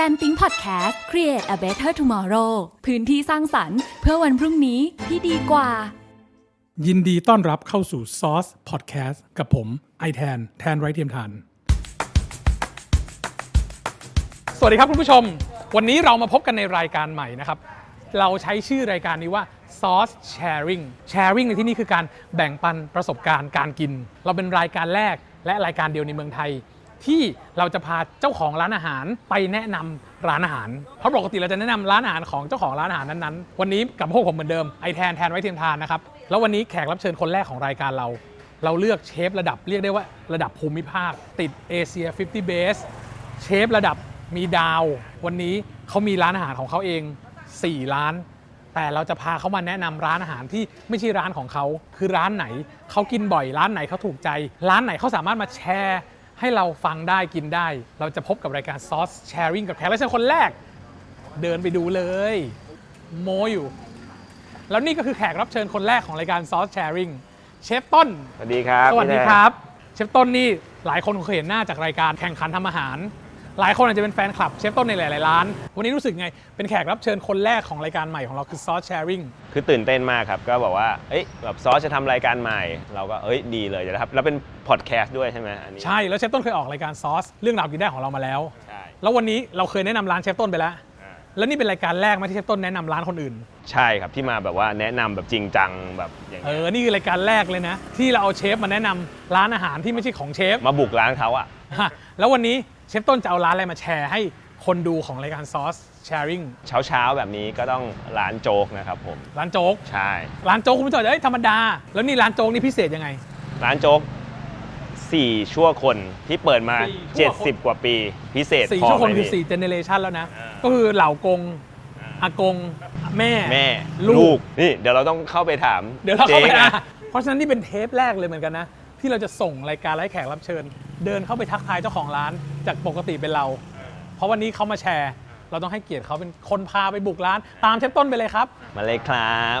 Branding Podcast Create a Better Tomorrow พื้นที่สร้างสรรค์เพื่อวันพรุ่งนี้ที่ดีกว่า ยินดีต้อนรับเข้าสู่ Source Podcast กับผมไอแทน แทนไร้เทียมทาน สวัสดีครับคุณผู้ชม วันนี้เรามาพบกันในรายการใหม่นะครับ เราใช้ชื่อรายการนี้ว่า Source Sharing Sharing ในที่นี้คือการแบ่งปันประสบการณ์การกิน เราเป็นรายการแรกและรายการเดียวในเมืองไทย ที่เราจะพาเจ้าของร้านอาหารไปแนะนำร้านอาหาร เพราะปกติเราจะแนะนำร้านอาหารของเจ้าของร้านอาหารนั้นๆ วันนี้กับมาพบผมเหมือนเดิมไอแทนแทนไว้เทียมทานนะครับ แล้ววันนี้แขกรับเชิญคนแรกของรายการเรา เราเลือกเชฟระดับเรียกได้ว่าระดับภูมิภาค ติดเอเชีย50 Base เชฟระดับมีดาว วันนี้เขามีร้านอาหารของเขาเอง 4 ร้าน แต่เราจะพาเขามาแนะนำร้านอาหารที่ไม่ใช่ร้านของเขา คือร้านไหนเขากินบ่อยร้านไหนเขาถูกใจ ร้านไหนเขาสามารถมาแชร์ ให้เราฟังได้กินได้ เราจะพบกับรายการ Sauce Sharing กับแขกรับเชิญคนแรก เดินไปดูเลย โมอยู่ แล้วนี่ก็คือแขกรับเชิญคนแรกของรายการ Sauce Sharing เชฟต้น สวัสดีครับสวัสดีพี่แทนครับ เชฟต้นนี่หลายคนคงเคยเห็นหน้าจากรายการแข่งขันทำอาหาร หลายคนอาจจะเป็นแฟนคลับเชฟต้นในหลาย ๆ ร้าน วันนี้รู้สึกไง เป็นแขกรับเชิญคนแรกของรายการใหม่ของเราคือ Sauce Sharing คือตื่นเต้นมากครับ ก็บอกว่า เอ้ยแบบซอสจะทำรายการใหม่ เราก็เอ้ยดีเลยจะครับ แล้วเป็นพอดแคสต์ด้วยใช่ไหมอันนี้ ใช่ แล้วเชฟต้นเคยออกรายการซอสเรื่องราวกินได้ของเรามาแล้ว ใช่ แล้ววันนี้เราเคยแนะนำร้านเชฟต้นไปแล้ว อ่า แล้วนี่เป็นรายการแรกไหมที่เชฟต้นแนะนำร้านคนอื่น ใช่ครับที่มาแบบว่าแนะนำแบบจริงจังแบบอย่างเอเงี้ยอ นี่คือรายการแรกเลยนะ ที่เราเอาเชฟมาแนะนำร้านอาหารที่ไม่ใช่ของเชฟมาบุกร้านเขาอะ ฮะแล้ววันนี้ เชฟต้นจะเอาร้านอะไรมาแชร์ให้คนดูของรายการซอสแชร์ริงเช้าเช้าๆแบบนี้ก็ต้องร้านโจ๊กนะครับผม ร้านโจ๊ก ใช่ ร้านโจ๊กคุณผู้ชมจะเอ้ยธรรมดา แล้วนี่ร้านโจ๊กนี่พิเศษยังไง ร้านโจ๊ก 4 ชั่วคนที่เปิดมา สี่ชั่วคน 70 กว่าปีพิเศษสี่พอชั่วคนไหมคือพี่ สี่เจเนเรชันแล้วนะ อ่า ก็คือเหล่ากงอากง แม่ แม่ ลูลูกกนี่ เดี๋ยวเราต้องเข้าไปถามเดี๋ยวเราเข้าไปจ๊อะนะเพราะฉะนั้นนี่เป็นเทปแรกเลยเหมือนกันนะ ที่เราจะส่งรายการไร้แขกรับเชิญ เดินเข้าไปทักทายเจ้าของร้านจากปกติเป็นเรา เพราะวันนี้เขามาแชร์ เราต้องให้เกียรติเขาเป็นคนพาไปบุกร้าน ตามเชฟต้นไปเลยครับ มาเลยครับ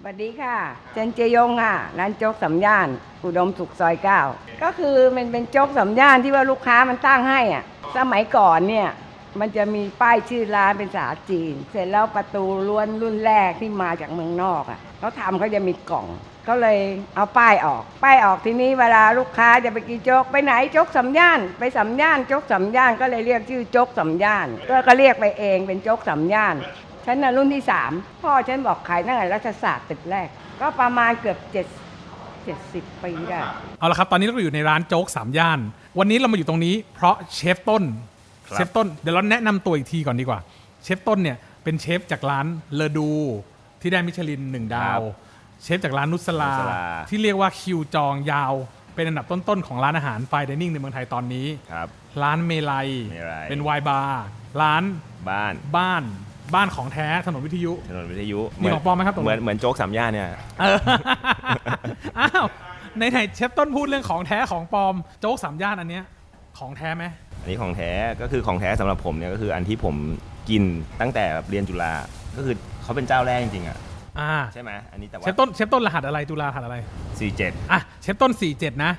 สวัสดีค่ะ เจนเจยงค่ะร้านโจ๊กสำย่าน อุดมสุขซอยเก้าก็คือมันเป็นโจ๊กสำย่านที่ว่าลูกค้ามันตั้งให้อะ สมัยก่อนเนี่ย มันจะมีป้ายชื่อร้านเป็นภาษาจีน เสร็จแล้วประตูล้วนรุ่นแรกที่มาจากเมืองนอกอะเขาทำเขาจะมีกล่องก็เลยเอาป้ายออก ป้ายออกทีนี้เวลาลูกค้าจะไปกินโจ๊กไปไหนโจ๊กสำย่าน ไปสำย่านโจ๊กสำย่านก็เลยเรียกชื่อโจ๊กสำย่านก็ก็เรียกไปเองเป็นโจ๊กสำย่านฉันน่ะรุ่นที่สามพ่อฉันบอกขายตั้งแต่รัฐศาสตร์ตึกแรก ก็ประมาณเกือบเจ็ดเจ็ดสิบปีได้เอาละครับ ตอนนี้เราอยู่ในร้านโจ๊กสามย่าน วันนี้เรามาอยู่ตรงนี้เพราะเชฟต้น เชฟต้นเดี๋ยวเราแนะนำตัวอีกทีก่อนดีกว่า เชฟต้นเนี่ยเป็นเชฟจากร้านเลอดูที่ได้มิชลินหนึ่งดาว เชฟจากร้านนุสลา นุสลา ที่เรียกว่าคิวจองยาว เป็นอันดับต้นๆของร้านอาหารไฟดิเนิ่งในเมืองไทยตอนนี้ ครับ ร้านเมลัย เมลัย เป็นไวน์บาร์ร้านบ้านบ้านบ้านของแท้ถนนวิทยุ ถนนวิทยุมีของปลอมไหมครับตรงนั้น เหมือนเหมือนโจ๊กสามย่านเนี่ย เออ อ้าวในไหนๆเชฟต้นพูดเรื่องของแท้ของปลอม โจ๊กสามย่านอันเนี้ยของแท้ไหมอั นนี้ของแท้ก็คือของแท้สำหรับผมเนี่ยก็คืออันที่ผมกินตั้งแต่แบบเรียนจุฬาก็คือเขาเป็นเจ้าแรกจริงๆอะอ่าใช่ไหมอันนี้แต่ว่าเชฟต้นเชฟต้นรหัสอะไรจุฬารหัสอะไรสี่เจ็ดอะเชฟต้น 47 นะ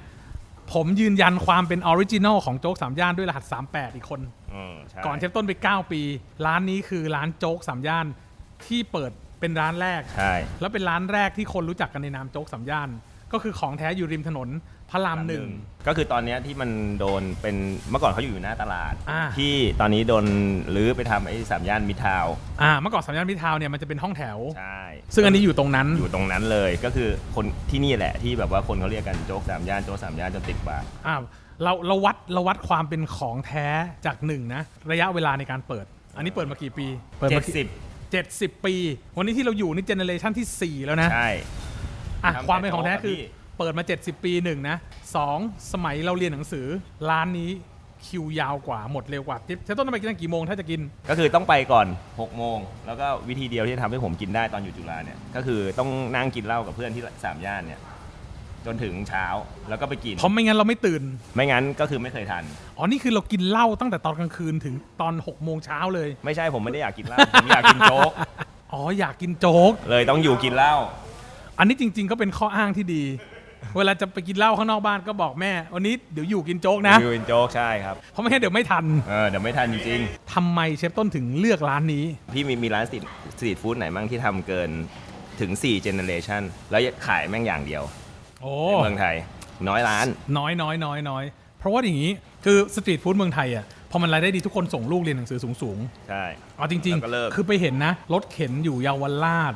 ผมยืนยันความเป็นออริจินอลของโจ๊กสามย่านด้วยรหัส 38 อีกคนอืมใช่ก่อนเชฟต้นไป 9 ปี ร้านนี้คือร้านโจ๊กสามย่านที่เปิดเป็นร้านแรก ใช่ แล้วเป็นร้านแรกที่คนรู้จักกันในนามโจ๊กสามย่าน ก็คือของแท้อยู่ริมถนน พระรามหนึ่ง ก็คือตอนเนี้ยที่มันโดนเป็นเมื่อก่อนเขาอยู่หน้าตลาด อ่า ที่ตอนนี้โดนรื้อไปทำไอ้สามย่านมิตรทาวน์อ่าเมื่อก่อนสามย่านมิตรทาวน์เนี่ยมันจะเป็นห้องแถว ใช่ ซึ่งอันนี้อยู่ตรงนั้น อยู่ตรงนั้นเลยก็คือคนที่นี่แหละที่แบบว่าคนเขาเรียกกันโจ๊กสามย่านโจ๊กสามย่านจนติดปาก อ่าเราเราวัดเราวัดความเป็นของแท้จากหนึ่งนะระยะเวลาในการเปิด อันนี้เปิดมากี่ปีเปิดเจ็มาดกี่สิบเจ็ดสิบปี วันนี้ที่เราอยู่นี่เจเนเรชันที่ 4 แล้วนะใช่อะทำแต่ความเป็นของแท้โต๊ะคือพี่ เปิดมา 70 ปีหนึ่งนะสองสมัยเราเรียนหนังสือ ร้านนี้คิวยาวกว่าหมดเร็วกว่าเชฟต้นต้องไปกินตั้งกี่โมงถ้าจะกิน ก็คือต้องไปก่อน 6 โมง แล้วก็วิธีเดียวที่จะทำให้ผมกินได้ตอนอยู่จุฬาเนี่ย ก็คือต้องนั่งกินเหล้ากับเพื่อนที่สามย่านเนี่ย จนถึงเช้าแล้วก็ไปกิน เพราะไม่งั้นเราไม่ตื่น ไม่งั้นก็คือไม่เคยทัน อ๋อ นี่คือเรากินเหล้าตั้งแต่ตอนกลางคืนถึงตอน6โมงเช้าเลย ไม่ใช่ผมไม่ได้อยากกินเหล้า ผมอยากกินโจ๊ก อ๋ออยากกินโจ๊ก เลยต้องอยู่กินเหล้า อันนี้จริง ๆ ก็เป็นข้ออ้างที่ดี เวลาจะไปกินเหล้าข้างนอกบ้านก็บอกแม่ วันนี้เดี๋ยวอยู่กินโจ๊กนะ วิวอินโจ๊กใช่ครับเพราะไม่งั้นเดี๋ยวไม่ทันเออเดี๋ยวไม่ทันจริงทำไมเชฟต้นถึงเลือกร้านนี้ ๆพี่มีมีร้านสตรีทสตรีทฟู้ดไหนบ้างที่ทำเกินถึง4 generation แล้วขายแม่งอย่างเดียวโอ้ ในเมืองไทยน้อยร้าน น้อยน้อยน้อยน้อยเพราะว่าอย่างนี้คือสตรีทฟู้ดเมืองไทยอะพอมันรายได้ดีทุกคนส่งลูกเรียนหนังสือสูงสูงใช่ ๆเอาจริง แล้วก็เลิก ๆ คือไปเห็นนะ รถเข็นอยู่เยาวราช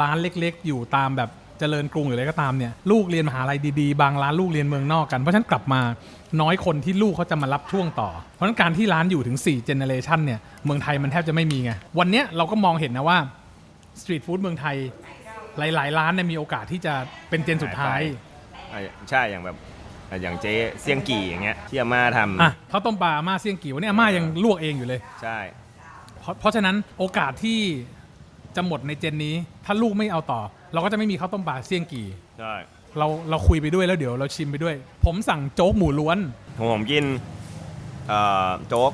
ร้านเล็ก ๆ อยู่ตามแบบ เจริญกรุงหรืออะไรก็ตามเนี่ยลูกเรียนมหาลัยดีๆ บางร้านลูกเรียนเมืองนอกกัน เพราะฉะนั้นกลับมาน้อยคนที่ลูกเขาจะมารับช่วงต่อ เพราะฉะนั้นการที่ร้านอยู่ถึง4เจเนเรชันเนี่ยเมืองไทยมันแทบจะไม่มีไงวันเนี้ยเราก็มองเห็นนะว่าสตรีทฟู้ดเมืองไทยหลายๆร้านเนี่ยมีโอกาสที่จะเป็นเจนสุดท้าย อะใช่อย่างแบบอะอย่างเจ๊เซียงกี่อย่างเงี้ยที่อาม่าทอะข้าวต้มปลาอาม่าเสี่ยงกี่วันนี้อาม่ายังลวกเองอยู่เลยำใช่เพราะเพราะฉะนั้นโอกาสที่จะหมดในเจนนี้ ถ้าลูกไม่เอาต่อ เราก็จะไม่มีข้าวต้มปลาเสี่ยงกี่ ใช่เราเราคุยไปด้วยแล้วเดี๋ยวเราชิมไปด้วย ผมสั่งโจ๊กหมูล้วนผมกินเอ่อโจ๊ก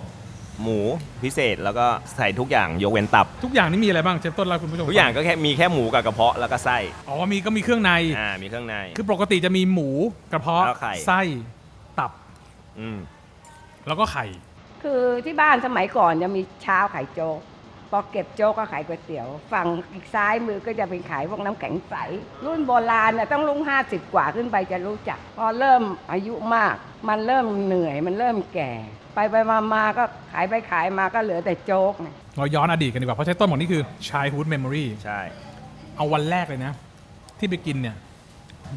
หมูพิเศษแล้วก็ใส่ทุกอย่างยกเว้นตับ ทุกอย่างนี่มีอะไรบ้างเชฟต้นเราคุณผู้ชมทุกอย่างก็แค่มีแค่หมูกับกระเพาะแล้วก็ไส้อ๋อมีก็มีเครื่องใน อ่ามีเครื่องใน คือปกติจะมีหมูกระเพาะแล้วไข่ ไส้ตับอืม แล้วก็ไข่ คือที่บ้านสมัยก่อนจะมีเช้าขายโจ๊กพ อเก็บโจ๊กก็ขายก๋วยเตี๋ยว ฝั่งอีกซ้ายมือก็จะเป็นขายพวกน้ำแข็งใส รุ่นโบราณน่ะต้องลุงห้าสิบกว่าขึ้นไปจะรู้จัก พอเริ่มอายุมาก มันเริ่มเหนื่อยมันเริ่มแก่ ไปไปมามาก็ขายไปขายมาก็เหลือแต่โจ๊กเนี่ยเราย้อนอดีตกันดีกว่าเพราะเชฟต้นบอกนี่คือ childhood memory ใช่ เอาวันแรกเลยนะ ที่ไปกินเนี่ย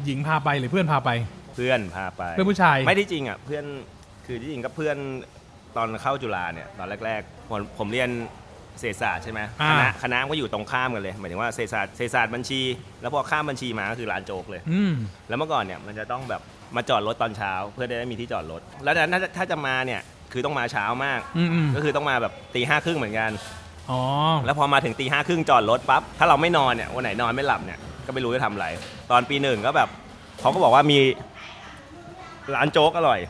หญิงพาไปหรือเพื่อนพาไป เพื่อนพาไป เพื่อนผู้ชายไม่ที่จริงอะเพื่อนคือที่จริงก็เพื่อนตอนเข้าจุฬาเนี่ยตอนแรกๆผมผมเรียน เศรษฐศาสตร์ใช่ไหมอ่า คณะคณะก็อยู่ตรงข้ามกันเลยหมายถึงว่าเศรษฐศาสตร์เศรษฐศาสตร์บัญชี แล้วพอข้ามบัญชีมาก็คือร้านโจ๊กเลย อืม แล้วเมื่อก่อนเนี่ยมันจะต้องแบบมาจอดรถตอนเช้า เพื่อจะได้มีที่จอดรถ แล้วถ้าถ้าจะมาเนี่ยคือต้องมาเช้ามาก อืมอืมก็คือต้องมาแบบตีห้าครึ่งเหมือนกัน อ๋อ แล้วพอมาถึงตีห้าครึ่งจอดรถปั๊บ ถ้าเราไม่นอนเนี่ย วันไหนนอนไม่หลับเนี่ย ก็ไม่รู้จะทำอะไร ตอนปีหนึ่งก็แบบเขาก็บอกว่ามีร้านโจ๊กอร่อย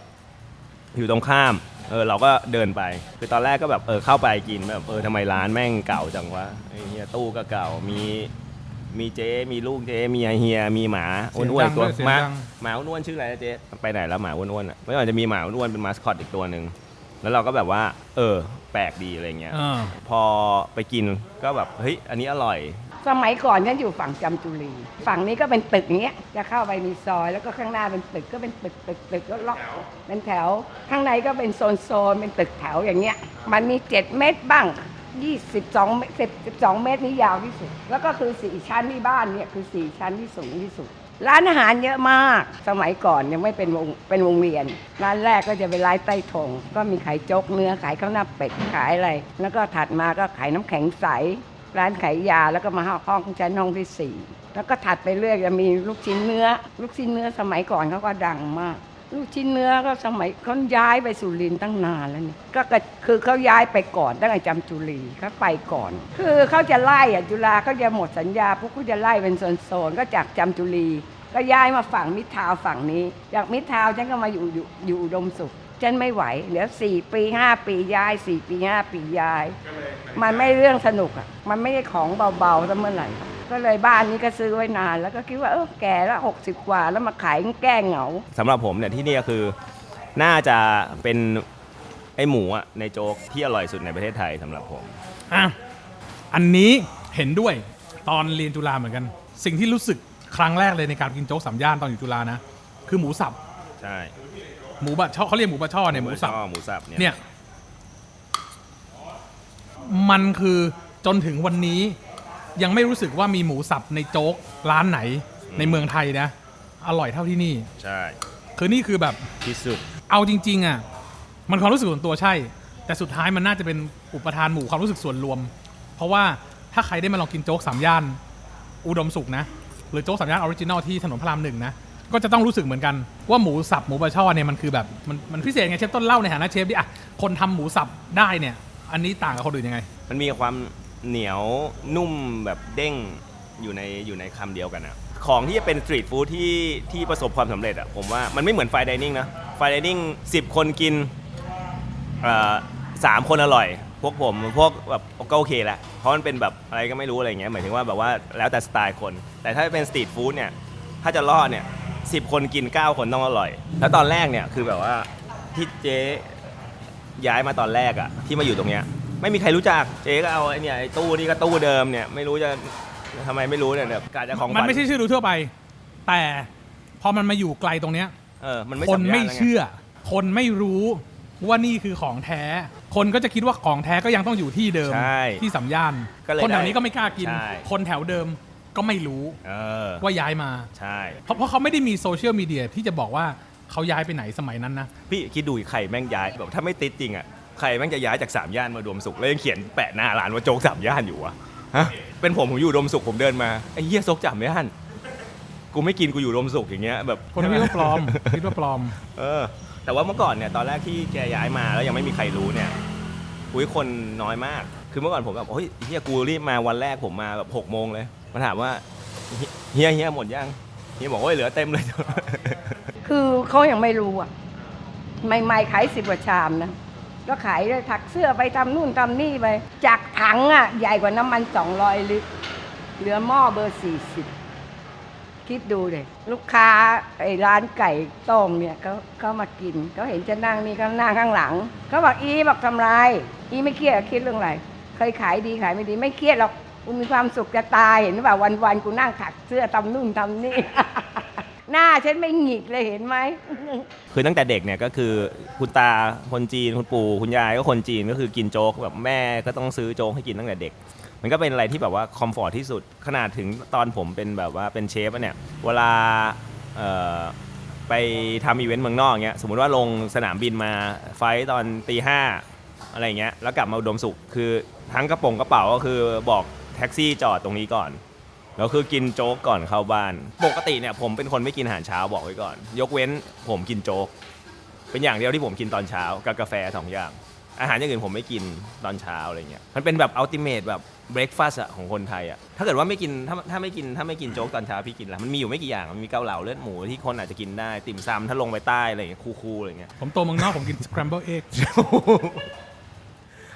อยู่ตรงข้าม เออเราก็เดินไป คือตอนแรกก็แบบเออเข้าไปกินแบบเออทำไมร้านแม่งเก่าจังวะไอ้เฮียตู้ก็เก่ามีมีเจ๊มีลูกเจ๊มีเฮียมีหมาเสียงอ้วนดังๆตัวด้วยเสียงหมาดัง หมาอ้วนๆชื่ออะไรนะเจ๊ไปไหนแล้วหมาอ้วนๆอะไม่ว่าจะมีหมาอ้วนๆเป็นมาสคอตอีกตัวหนึ่งแล้วเราก็แบบว่า เออ แปลกดีอะไรเงี้ยอ่าพอไปกินก็แบบเฮ้ยอันนี้อร่อย สมัยก่อนฉันอยู่ฝั่งจำจุรี ฝั่งนี้ก็เป็นตึกอย่างเงี้ย จะเข้าไปมีซอย แล้วก็ข้างหน้าเป็นตึกก็เป็นตึกตึกตึกก็ล็อกเป็นแถว ข้างในก็เป็นโซนโซนเป็นตึกแถวอย่างเงี้ย มันมี 7 เมตรบ้าง 22เมตร12 เมตรนี่ยาวที่สุด แล้วก็คือ4ชั้นที่บ้านเนี่ยคือ4ชั้นที่สูงที่สุด ร้านอาหารเยอะมาก สมัยก่อนยังไม่เป็นวงเป็นวงเวียน ร้านแรกก็จะเป็นร้านใต้ธงก็มีขายโจ๊กเนื้อขายข้าวหน้าเป็ดขายอะไร แล้วก็ถัดมาก็ขายน้ำแข็งใส ร้านขายยาแล้วก็มาห้องชั้นห้องที่สี่แล้วก็ถัดไปเรื่อยจะมีลูกชิ้นเนื้อ ลูกชิ้นเนื้อสมัยก่อนเขาก็ดังมาก ลูกชิ้นเนื้อก็สมัยเขาย้ายไปสุรินทร์ตั้งนานแล้วนี่ก็คือเขาย้ายไปก่อนตั้งแต่จำจุรีเขาไปก่อน คือเขาจะไล่อะจุฬาเขาจะหมดสัญญาพวกเขาจะไล่เป็นโซนๆก็จากจำจุรีก็ย้ายมาฝั่งมิตรทาวฝั่งนี้ จากมิตรทาวฉันก็มาอยู่อยู่อยู่ดมสุข ฉันไม่ไหวเหลือสี่ปีห้าปีย้ายสี่ปีห้าปีย้าย มันไม่เรื่องสนุกอะ มันไม่ได้ของเบาๆซะเมื่อไหร่ ก็เลยบ้านนี้ก็ซื้อไว้นาน แล้วก็คิดว่าเออแก่แล้วหกสิบกว่าแล้วมาขายแก้เหงาสำหรับผมเนี่ยที่นี่ก็คือน่าจะเป็นไอหมูอะในโจ๊กที่อร่อยสุดในประเทศไทยสำหรับผมอะอันนี้เห็นด้วยตอนเรียนจุฬาเหมือนกัน สิ่งที่รู้สึกครั้งแรกเลยในการกินโจ๊กสามย่านตอนอยู่จุฬานะ คือหมูสับใช่ หมูบะช่อเขาเรียกหมูบะช่อเนี่ยหมูสับช่อหมูสับเนี่ยเนี่ย มันคือจนถึงวันนี้ยังไม่รู้สึกว่ามีหมูสับในโจ๊กร้านไหนในเมืองไทยนะ อร่อยเท่าที่นี่ ใช่ คือนี่คือแบบที่สุด เอาจริง ๆ อะ มันความรู้สึกส่วนตัวใช่ แต่สุดท้ายมันน่าจะเป็นอุปทานหมู่ความรู้สึกส่วนรวม เพราะว่าถ้าใครได้มาลองกินโจ๊กสามย่าน อุดมสุขนะ หรือโจ๊กสามย่านออริจินอลที่ถนนพระรามหนึ่งนะ ก็จะต้องรู้สึกเหมือนกันว่าหมูสับหมูบะช่อเนี่ยมันคือแบบมันมันพิเศษไงเชฟต้นเล่าในฐานะเชฟดิอะคนทำหมูสับได้เนี่ย อันนี้ต่างกับคนอื่นยังไง มันมีความเหนียวนุ่มแบบเด้งอยู่ในอยู่ในคำเดียวกันอะของที่จะเป็นสตรีทฟู้ดที่ที่ประสบความสำเร็จอะผมว่ามันไม่เหมือนไฟดิเนิ่งนะไฟดิเนิ่งสิบคนกินเอ่อสามคนอร่อย พวกผมพวกแบบก็โอเคแหละเพราะมันเป็นแบบอะไรก็ไม่รู้อะไรเงี้ยหมายถึงว่าแบบว่าแล้วแต่สไตล์คน แต่ถ้าเป็นสตรีทฟู้ดเนี่ยถ้าจะรอดเนี่ย สิบคนกินเก้าคนต้องอร่อย แล้วตอนแรกเนี่ยคือแบบว่าที่เจ๊ย้ายมาตอนแรกอะที่มาอยู่ตรงเนี้ยไม่มีใครรู้จักเจ๊ก็เอาไอ้เนี่ยไอ้ตู้นี่ก็ตู้เดิมเนี่ยไม่รู้จะทำไมไม่รู้เนี่ยแบบการจะของมันฝัไม่ใช่ชื่อดูทั่วไป แต่พอมันมาอยู่ไกลตรงเนี้ยเออมันไม่คนสัญญาณไม่แล้วงเชื่อ คนไม่รู้ว่านี่คือของแท้ คนก็จะคิดว่าของแท้ก็ยังต้องอยู่ที่เดิม ใช่ที่สัมย่าน ก็เลยคนแถวได้นี้ก็ไม่กล้ากิน ใช่ คนแถวเดิม ก็ไม่รู้เออว่าย้ายมา ใช่ เพราะเพราะเขาไม่ได้มีโซเชียลมีเดียที่จะบอกว่าเขาย้ายไปไหนสมัยนั้นนะ พี่คิดดูไข่แม่งย้ายแบบถ้าไม่ติดจริงอะไข่แม่งจะย้ายจากสามย่านมาดวมสุขแล้วยังเขียนแปะหน้าร้านว่าโจ๊กสามย่านอยู่อะฮะเป็นผมผมอยู่ดมสุขผมเดินมาไอ้เหี้ยโจ๊กสามย่านกูไม่กินกูอยู่ดมสุขอย่างเงี้ยแบบคนคิดว่าปลอม คิดว่าปลอม เออ แต่ว่าเมื่อก่อนเนี่ยตอนแรกที่แกย้ายมาแล้วยังไม่มีใครรู้เนี่ยอุ้ยคนน้อยมาก คือเมื่อก่อนผมแบบเฮ้ยเฮียกูรีบมาวันแรกผมมาแบบหกโมงเลย มาถามว่าเฮียเฮียหมดยังเฮียบอกว่าเหลือเต็มเลย คือเขายังไม่รู้อะใหม่ๆขายสิบกว่าชามนะก็ขายเลยถักเสื้อไปทำนู่นทำนี่ไป จากถังอะ ใหญ่กว่าน้ำมันสองร้อยลิตร เหลือหม้อเบอร์สี่สิบคิดดูเลยลูกค้าไอ้ร้านไก่ต้มเนี่ยเขาเขามากินเขาเห็นจะนั่งนี่เขานั่งข้างหลังเขาบอกอีบอกทำไร อีไม่เครียดคิดเรื่องอะไรเคยขายดีขายไม่ดีไม่เครียดหรอก กูมีความสุขจะตายเห็นป่ะวันวันๆกูนั่งถักเสื้อทำนู่นทำนี่ หน้าฉันไม่หงิกเลยเห็นไหม คือตั้งแต่เด็กเนี่ยก็คือคุณตาคนจีนคุณปู่คุณยายก็คนจีนก็คือกินโจ๊กแบบแม่ก็ต้องซื้อโจ๊กให้กินตั้งแต่เด็ก มันก็เป็นอะไรที่แบบว่าคอมฟอร์ทที่สุดขนาดถึงตอนผมเป็นแบบว่าเป็นเชฟอะเนี่ยเวลาเอ่อไปทำอีเวนต์เมืองนอกเงี้ยสมมติว่าลงสนามบินมาไฟล์ตอนตีห้าอะไรเงี้ยแล้วกลับมาอุดมสุขคือทั้งกระโปรงกระเป๋าก็คือบอก แท็กซี่จอดตรงนี้ก่อนแล้วคือกินโจ๊กก่อนเข้าบ้าน ปกติเนี่ยผมเป็นคนไม่กินอาหารเช้าบอกไว้ก่อน ยกเว้นผมกินโจ๊ก เป็นอย่างเดียวที่ผมกินตอนเช้ากับกาแฟสองอย่าง อาหารอย่างอื่นผมไม่กินตอนเช้าอะไรเงี้ย มันเป็นแบบอัลติเมทแบบเบร a ฟาสต์ของคนไทยอะถ้าเกิดว่าไม่กินถ้าถ้าไม่กินถ้าไม่กินโจ๊กตอนเช้าพี่กินอะไรมันมีอยู่ไม่กี่อย่าง มันมีเกาเหลาเลือดหมูที่คนอาจจะกินได้ ติ่มซำถ้าลงไปใต้อะไรเงี้ยคูลๆอะไรเงี้ย ผมโตเมืองนอกผมกิน scramble egg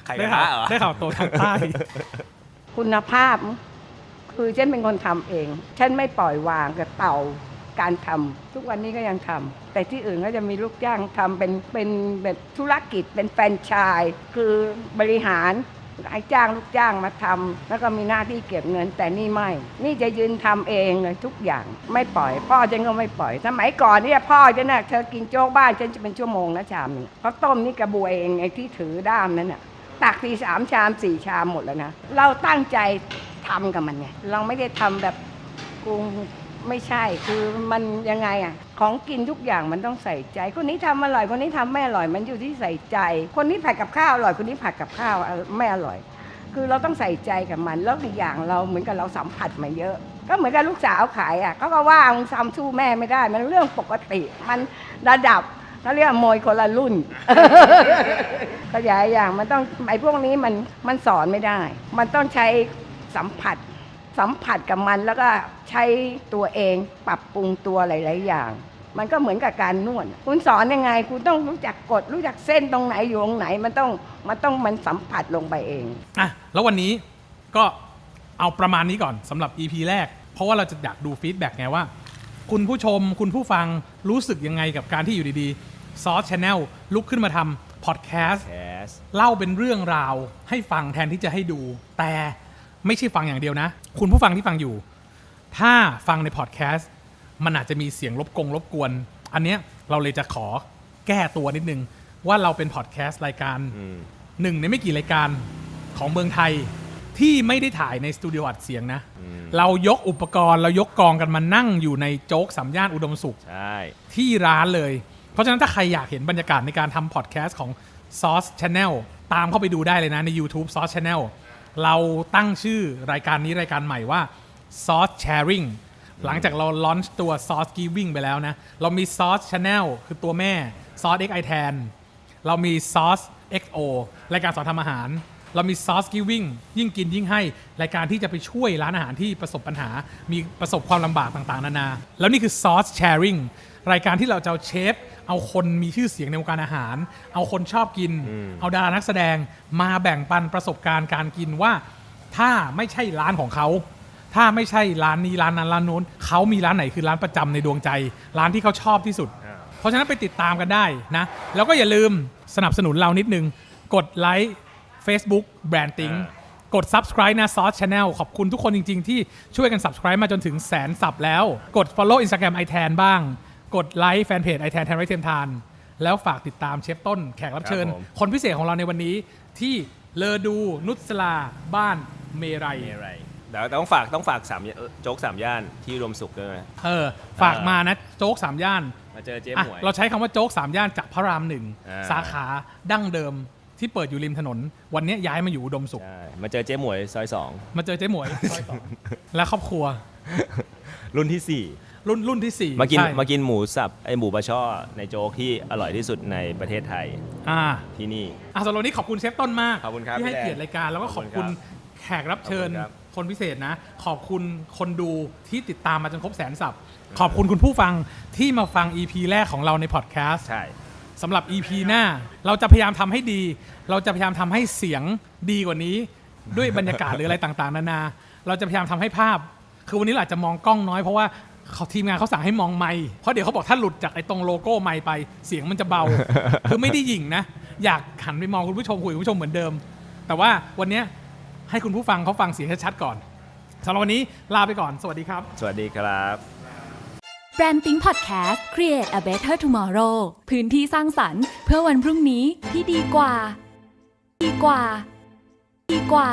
ไข่ได้กระข่าวทะเหรอได้ข่าวโตทางใต้ คุณภาพ คือฉันเป็นคนทำเอง ฉันไม่ปล่อยวางกับเตาการทำทุกวันนี้ก็ยังทำแต่ที่อื่นก็จะมีลูกจ้างทำเป็นเป็นแบบธุรกิจเป็นแฟรนไชส์คือบริหารให้จ้างลูกจ้างมาทำแล้วก็มีหน้าที่เก็บเงิน แต่นี่ไม่ นี่จะยืนทำเองเลยทุกอย่างไม่ปล่อย พ่อฉันก็ไม่ปล่อยสมัยก่อนเนี่ยพ่อฉันน่ะเธอกินโจ๊กบ้านฉันจะเป็นชั่วโมงนะชามนึงเพราะต้มนี่กระบวยเองไอ้ที่ถือด้ามนั้นน่ะ ตักทีสามชามสี่ชามหมดแล้วนะ เราตั้งใจทำกับมันไงเราไม่ได้ทำแบบกูไม่ใช่คือมันยังไงอะ ของกินทุกอย่างมันต้องใส่ใจ คนนี้ทำอร่อยคนนี้ทำไม่อร่อยมันอยู่ที่ใส่ใจ คนนี้ผัดกับข้าวอร่อยคนนี้ผัดกับข้าวไม่อร่อย คือเราต้องใส่ใจกับมันแล้วอีกอย่างเราเหมือนกับเราสัมผัสมาเยอะ ก็เหมือนกับลูกสาวขายอะเขาก็ว่ามึงทำสู้แม่ไม่ได้ มันเรื่องปกติ มันระดับเขาเรียกมวยคนละรุ่น ขยายอย่างมันต้องไอ้พวกนี้มันมันสอนไม่ได้ มันต้องใช้สัมผัส สัมผัสกับมันแล้วก็ใช้ตัวเองปรับปรุงตัวหลาย ๆ อย่าง มันก็เหมือนกับการนวดคุณสอนยังไง คุณต้องรู้จักกดรู้จักเส้นตรงไหนอยู่ตรงไหน มันต้องมันต้องมันสัมผัสลงไปเองอะแล้ววันนี้ก็เอาประมาณนี้ก่อนสำหรับ EP แรก เพราะว่าเราจะอยากดูฟีดแบ็กไงว่า คุณผู้ชมคุณผู้ฟังรู้สึกยังไงกับการที่อยู่ดีๆซอสช n แนลลุกขึ้นมาทำ พอดแคสต์แคสเล่าเป็นเรื่องราวให้ฟังแทนที่จะให้ดู แต่ไม่ใช่ฟังอย่างเดียวนะ คุณผู้ฟังที่ฟังอยู่ ถ้าฟังในพอดแคสต์มันอาจจะมีเสียงรบกงรบกวน อันเนี้ยเราเลยจะขอแก้ตัวนิดนึง ว่าเราเป็นพอดแคสต์รายการอืม หนึ่งในไม่กี่รายการของเมืองไทยที่ไม่ได้ถ่ายในสตูดิโออัดเสียงนะอืมเรายกอุปกรณ์เรายกกองกันมานั่งอยู่ในโจ๊กสามย่านอุดมสุข ใช่ ที่ร้านเลย เพราะฉะนั้นถ้าใครอยากเห็นบรรยากาศในการทำพอดแคสต์ของ Sauce Channel ตามเข้าไปดูได้เลยนะใน YouTube Sauce Channel เราตั้งชื่อรายการนี้รายการใหม่ว่า Sauce Sharing หลังจากเราลอนช์ตัว Sauce Giving ไปแล้วนะ เรามี Sauce Channel คือตัวแม่ Sauce X I Tan เรามี Sauce XO รายการสอนทำอาหาร เรามี Sauce Giving ยิ่งกินยิ่งให้ รายการที่จะไปช่วยร้านอาหารที่ประสบปัญหา มีประสบความลำบากต่างๆ นานา แล้วนี่คือ Sauce Sharing รายการที่เราจะเชฟ เอาคนมีชื่อเสียงในวงการอาหาร เอาคนชอบกิน เอาดารานักแสดงมาแบ่งปันประสบการณ์การกินว่าถ้าไม่ใช่ร้านของเขา ถ้าไม่ใช่ร้านนี้ร้านนั้นร้านนู้นเขามีร้านไหนคือร้านประจำในดวงใจ ร้านที่เขาชอบที่สุดอ่าเพราะฉะนั้นไปติดตามกันได้นะ แล้วก็อย่าลืมสนับสนุนเรานิดนึง กดไลค์ Facebook แบรนด์ติ้งกด subscribe นะ Sauce Channel ขอบคุณทุกคนจริง ๆ ที่ช่วยกัน subscribe มาจนถึงแสนสับแล้ว กด follow Instagram i t a n บ้าง กดไลค์แฟนเพจ i t a n แทนไรเทียมทาน แล้วฝากติดตามเชฟต้นแขกรับเชิญ ครับผม คนพิเศษของเราในวันนี้ที่เลอดูนุสลาบ้านเมรัยมีอะไรแต่แต่ต้องฝากต้องฝากสามเอ่อโจ๊กสามย่านที่รวมสุขด้วยนะเออฝากมานะโจ๊กสามย่าน มาเจอเจ๊อะหมวยเราใช้คำว่าโจ๊กสามย่านจากพระรามหนึ่งอ่า สาขาดั้งเดิมที่เปิดอยู่ริมถนน วันนี้ย้ายมาอยู่อุดมสุข ใช่มาเจอเจ๊หมวยซอยสองมาเจอเจ๊หมวยซอยสองและครอบครัว รุ่นที่สี่ รุ่นรุ่นที่สี่มากินใช่มากินหมูสับไอหมูปลาช่อในโจ๊กที่อร่อยที่สุดในประเทศไทยอ่าที่นี่ อะสำหรับวันนี้ขอบคุณเชฟต้นมากขอบคุณครับที่ให้พี่แดงเกียรติรายการ แล้วก็ขอบคุณขอบคุณแขกรับเชิญขอบคุณครับ คนพิเศษนะ ขอบคุณคนดูที่ติดตามมาจนครบแสนสับขอบคุณคุณผู้ฟังที่มาฟัง EP แรกของเราในพอดแคสต์ ใช่ สำหรับ EP หน้าเราจะพยายามทำให้ดี เราจะพยายามทำให้เสียงดีกว่านี้ ด้วยบรรยากาศ หรืออะไรต่างๆ นานา เราจะพยายามทำให้ภาพ คือวันนี้เราอาจจะมองกล้องน้อยเพราะว่า เขาทีมงานเขาสั่งให้มองไมค์เพราะเดี๋ยวเขาบอกถ้าหลุดจากไอ้ตรงโลโก้ไมค์ไปเสียงมันจะเบา คือไม่ได้หยิ่งนะ อยากหันไปมองคุณผู้ชมคุยกับคุณผู้ชมเหมือนเดิม แต่ว่าวันเนี้ยให้คุณผู้ฟังเขาฟังเสียงชัดๆก่อนสำหรับวันนี้ลาไปก่อนสวัสดีครับ สวัสดีครับแบรนด์ติ้งพอดแคสต์ Create a Better Tomorrow พื้นที่สร้างสรรค์เพื่อวันพรุ่งนี้ที่ดีกว่า ดีกว่า ดีกว่า